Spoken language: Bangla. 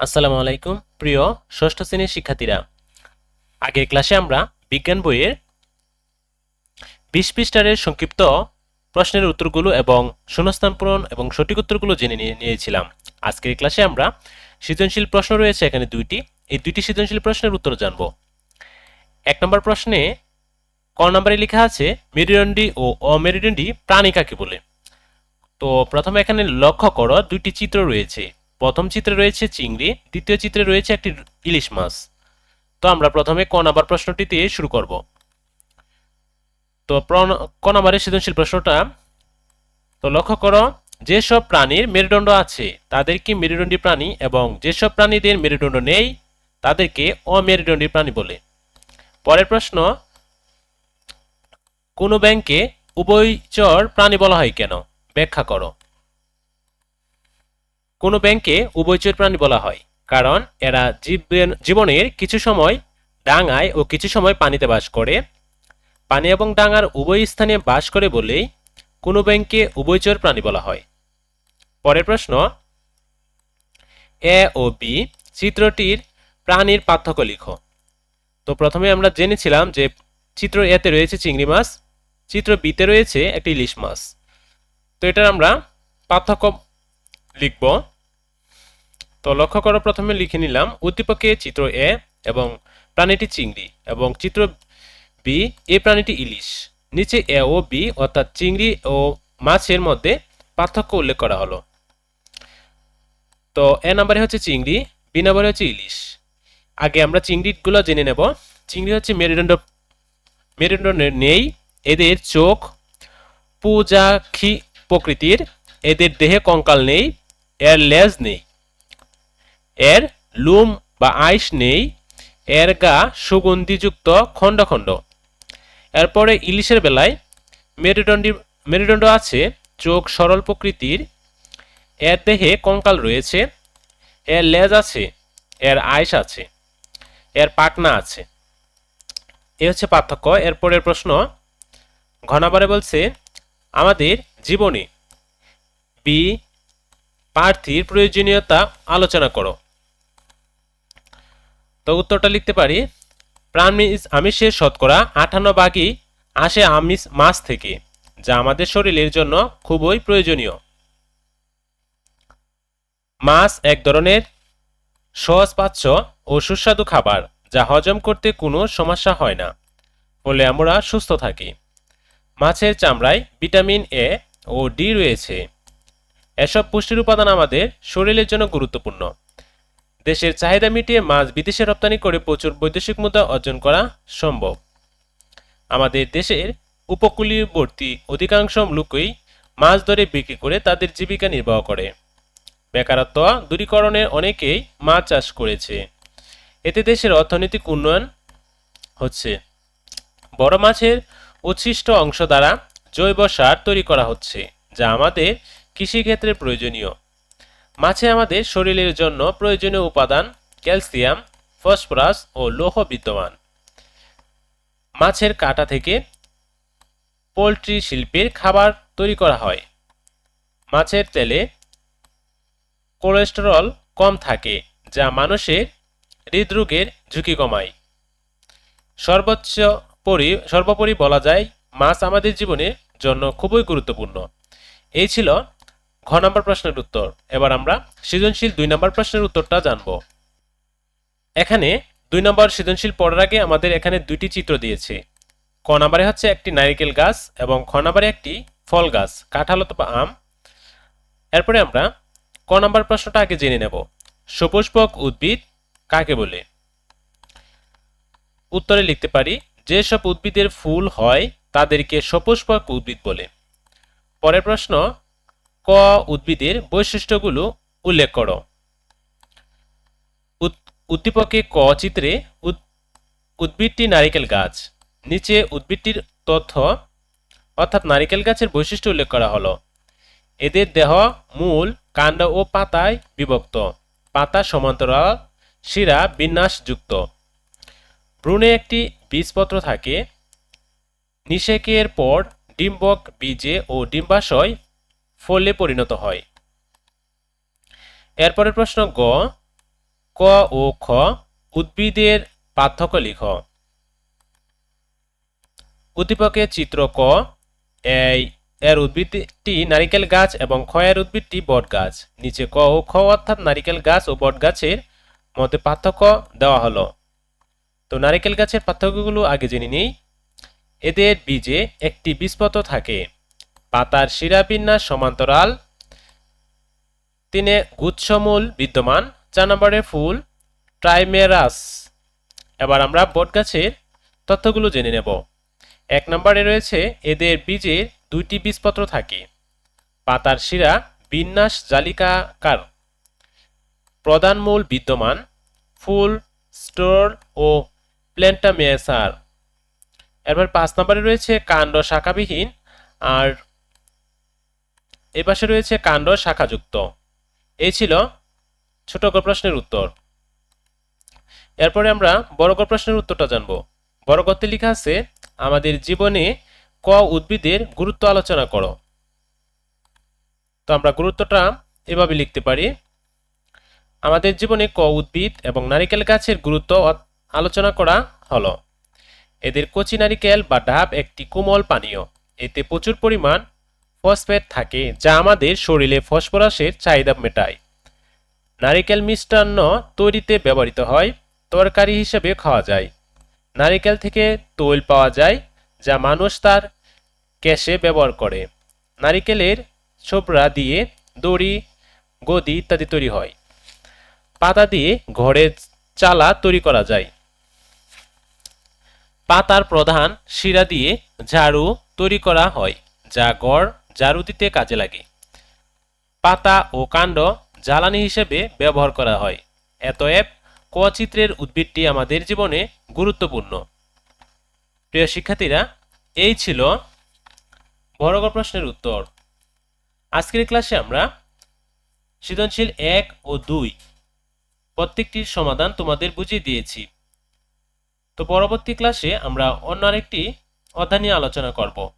আসসালামু আলাইকুম, প্রিয় ষষ্ঠ শ্রেণির শিক্ষার্থীরা। আগের ক্লাসে আমরা বিজ্ঞান বইয়ের বিশ পৃষ্ঠারের সংক্ষিপ্ত প্রশ্নের উত্তরগুলো এবং শূন্যস্থান পূরণ এবং সঠিক উত্তরগুলো জেনে নিয়ে নিয়েছিলাম। আজকের ক্লাসে আমরা সৃজনশীল প্রশ্ন রয়েছে, এখানে দুইটি। এই দুইটি সৃজনশীল প্রশ্নের উত্তর জানব। এক নম্বর প্রশ্নে ক নম্বরে লেখা আছে, মেরুদণ্ডী ও অমেরুদণ্ডী প্রাণী কাকে বলে? তো প্রথমে এখানে লক্ষ্য করো, দুইটি চিত্র রয়েছে। প্রথম চিত্রে রয়েছে চিংড়ি, দ্বিতীয় চিত্রে রয়েছে একটি ইলিশ মাছ। তো আমরা প্রথমে ক নাম্বার প্রশ্নটি দিয়ে শুরু করব। তো ক নাম্বারের সৃজনশীল প্রশ্নটা, তো লক্ষ্য করো, যেসব প্রাণীর মেরুদণ্ড আছে, তাদের কি মেরুদণ্ডী প্রাণী এবং যেসব প্রাণীদের মেরুদণ্ড নেই, তাদেরকে অমেরুদণ্ডী প্রাণী বলে। পরের প্রশ্ন, কোন ব্যাংকে উভয়চর প্রাণী বলা হয় কেন? ব্যাখ্যা করো। কোনো ব্যাংকে উভয়চর প্রাণী বলা হয়, কারণ এরা জীবন- জীবনের কিছু সময় ডাঙায় ও কিছু সময় পানিতে বাস করে। পানি এবং ডাঙার উভয় স্থানে বাস করে বলেই কোনো ব্যাংকে উভয়চর প্রাণী বলা হয়। পরের প্রশ্ন, এ ও বি চিত্রটির প্রাণীর পার্থক্য লিখো। তো প্রথমে আমরা জেনেছিলাম যে চিত্র এতে রয়েছে চিংড়ি মাছ, চিত্র বিতে রয়েছে একটি ইলিশ মাছ। তো এটার আমরা পার্থক্য লিখব। তো লক্ষ্য করো, প্রথমে লিখে নিলাম, উদ্দীপকে চিত্র এ এবং প্রাণীটি চিংড়ি এবং চিত্র বি এই প্রাণীটি ইলিশ। নিচে এ ও বি, অর্থাৎ চিংড়ি ও মাছের মধ্যে পার্থক্য উল্লেখ করা হলো। তো এ নাম্বারে হচ্ছে চিংড়ি, বি নাম্বারে হচ্ছে ইলিশ। আগে আমরা চিংড়িগুলো জেনে নেব। চিংড়ি হচ্ছে মেরুদণ্ড মেরুদণ্ড নেই। এদের চোখ পূজাক্ষী প্রকৃতির। এদের দেহে কঙ্কাল নেই। এর লেজ নেই এর লুম বা আইস নেই এর গা সুগন্ধিযুক্ত খণ্ড খণ্ড। এরপরে ইলিশের বেলায় মেরুদণ্ডী মেরুদণ্ড আছে চোখ সরল প্রকৃতির। এর দেহে কঙ্কাল রয়েছে। এর লেজ আছে, এর আইস আছে, এর পাকনা আছে। এ হচ্ছে পার্থক্য। এরপরের প্রশ্ন, ঘনাবারে বলছে, আমাদের জীবনে বি প্রার্থীর প্রয়োজনীয়তা আলোচনা করো। তো উত্তরটা লিখতে পারি। প্রাণীজ আমিষের শতকরা আটান্ন ভাগই আসে আমিষ মাছ থেকে, যা আমাদের শরীরের জন্য খুবই প্রয়োজনীয়। মাছ এক ধরনের সহজ পাচ্য ও সুস্বাদু খাবার, যা হজম করতে কোনো সমস্যা হয় না ফলে আমরা সুস্থ থাকি। মাছের চামড়ায় ভিটামিন এ ও ডি রয়েছে। এসব পুষ্টির উপাদান আমাদের শরীরের জন্য গুরুত্বপূর্ণ। দেশের চাহিদা মিটিয়ে মাছ বিদেশে রপ্তানি করে প্রচুর বৈদেশিক মুদ্রা অর্জন করা সম্ভব। আমাদের দেশের উপকূলীয়বর্তী অধিকাংশ লোকই মাছ ধরে বিক্রি করে তাদের জীবিকা নির্বাহ করে। বেকারত্ব দূরীকরণে অনেকেই মাছ চাষ করেছে। এতে দেশের অর্থনৈতিক উন্নয়ন হচ্ছে। বড় মাছের উচ্ছিষ্ট অংশ দ্বারা জৈব সার তৈরি করা হচ্ছে, যা আমাদের কৃষিক্ষেত্রে প্রয়োজনীয়। মাছে আমাদের শরীরের জন্য প্রয়োজনীয় উপাদান ক্যালসিয়াম, ফসফরাস ও লৌহ বিদ্যমান। মাছের কাঁটা থেকে পোলট্রি শিল্পের খাবার তৈরি করা হয়। মাছের তেলে কোলেস্টেরল কম থাকে, যা মানুষের হৃদরোগের ঝুঁকি কমায়। সর্বোচ্চ পরি, সর্বোপরি বলা যায়, মাছ আমাদের জীবনের জন্য খুবই গুরুত্বপূর্ণ। এই ছিল ঘ নম্বর প্রশ্নের উত্তর। এবার আমরা সৃজনশীল দুই নম্বর প্রশ্নের উত্তরটা জানব। এখানে দুই নম্বর সৃজনশীল পড়ার আগে আমাদের এখানে দুইটি চিত্র দিয়েছে। ক নম্বরে হচ্ছে একটি নারিকেল গাছ এবং খ নম্বরে একটি ফল গাছ, কাঁঠাল অথবা আম। এরপরে আমরা ক নম্বর প্রশ্নটা আগে জেনে নেব। সপুষ্পক উদ্ভিদ কাকে বলে? উত্তরে লিখতে পারি, যেসব উদ্ভিদের ফুল হয় তাদেরকে সপুষ্পক উদ্ভিদ বলে। পরের প্রশ্ন ক উদ্ভিদের বৈশিষ্ট্যগুলো উল্লেখ করো। উদ- উদ্দীপকে ক চিত্রে উদ- উদ্ভিদটি নারিকেল গাছ। নিচে উদ্ভিদটির তথ্য, অর্থাৎ নারিকেল গাছের বৈশিষ্ট্য উল্লেখ করা হলো। এদের দেহ, মূল, কাণ্ড ও পাতায় বিভক্ত। পাতা সমান্তরাল, শিরা বিন্যাসযুক্ত। ভ্রূণে একটি বীজপত্র থাকে। নিষেকের পর ডিম্বক বীজে ও ডিম্বাশয় ফলে পরিণত হয়। এরপরের প্রশ্ন গ, ক ও খ উদ্ভিদের পার্থক্য লিখ। উদ্দীপকে চিত্র ক, এই, এর উদ্ভিদটি নারিকেল গাছ এবং খ এর উদ্ভিদটি বট গাছ। নিচে ক ও খ অর্থাৎ নারিকেল গাছ ও বট গাছের মধ্যে পার্থক্য দেওয়া হলো। তো নারিকেল গাছের পার্থক্যগুলো আগে জেনে নেই। এদের বীজে একটি বীজপত্র থাকে। পাতার শিরাবিন্যাস সমান্তরাল। তিনে গুচ্ছমূল বিদ্যমান। চার নম্বরে ফুল, ট্রাইমেরাস। এবার আমরা বট গাছের তথ্যগুলো জেনে নেব। এক নম্বরে রয়েছে, এদের বীজের দুইটি বীজপত্র থাকে। পাতার শিরা বিন্যাস জালিকাকার। প্রধান মূল বিদ্যমান, ফুল, স্টোর ও প্ল্যান্টামেসার। এরপর পাঁচ নম্বরে রয়েছে, কাণ্ড শাখাবিহীন আর এ পাশে রয়েছে কাণ্ড শাখাযুক্ত। এই ছিল ছোট গ প্রশ্নের উত্তর। এরপরে আমরা বড় গ প্রশ্নের উত্তরটা জানব। বড় গতে লেখা আছে, আমাদের জীবনে ক উদ্ভিদের গুরুত্ব আলোচনা করো। তো আমরা গুরুত্বটা এভাবে লিখতে পারি, আমাদের জীবনে ক উদ্ভিদ এবং নারিকেল গাছের গুরুত্ব আলোচনা করা হলো। এদের কচি নারিকেল বা ডাব একটি কোমল পানীয়। এতে প্রচুর পরিমাণ ফসফেট থাকে, যা আমাদের শরীরে ফসফরাসের চাহিদা মেটায়। নারিকেল মিষ্টান্ন তৈরিতে ব্যবহৃত হয়, তরকারি হিসেবে খাওয়া যায়। নারিকেল থেকে তৈল পাওয়া যায়, যা মানুষ তার ক্যাশে ব্যবহার করে। নারিকেলের ছোবড়া দিয়ে দড়ি, গদি ইত্যাদি তৈরি হয়। পাতা দিয়ে ঘরের চালা তৈরি করা যায়। পাতার প্রধান শিরা দিয়ে ঝাড়ু তৈরি করা হয়, যা গড় দিতে কাজে লাগে। পাতা ও কাণ্ড জ্বালানি হিসেবে ব্যবহার করা হয়। এতএব ক চিত্রের উদ্ভিদটি আমাদের জীবনে গুরুত্বপূর্ণ। প্রিয় শিক্ষার্থীরা, এই ছিল বড় প্রশ্নের উত্তর। আজকের ক্লাসে আমরা সৃজনশীল এক ও দুই প্রত্যেকটির সমাধান তোমাদের বুঝিয়ে দিয়েছি। তো পরবর্তী ক্লাসে আমরা অন্য আরেকটি অধ্যায় নিয়ে আলোচনা করব।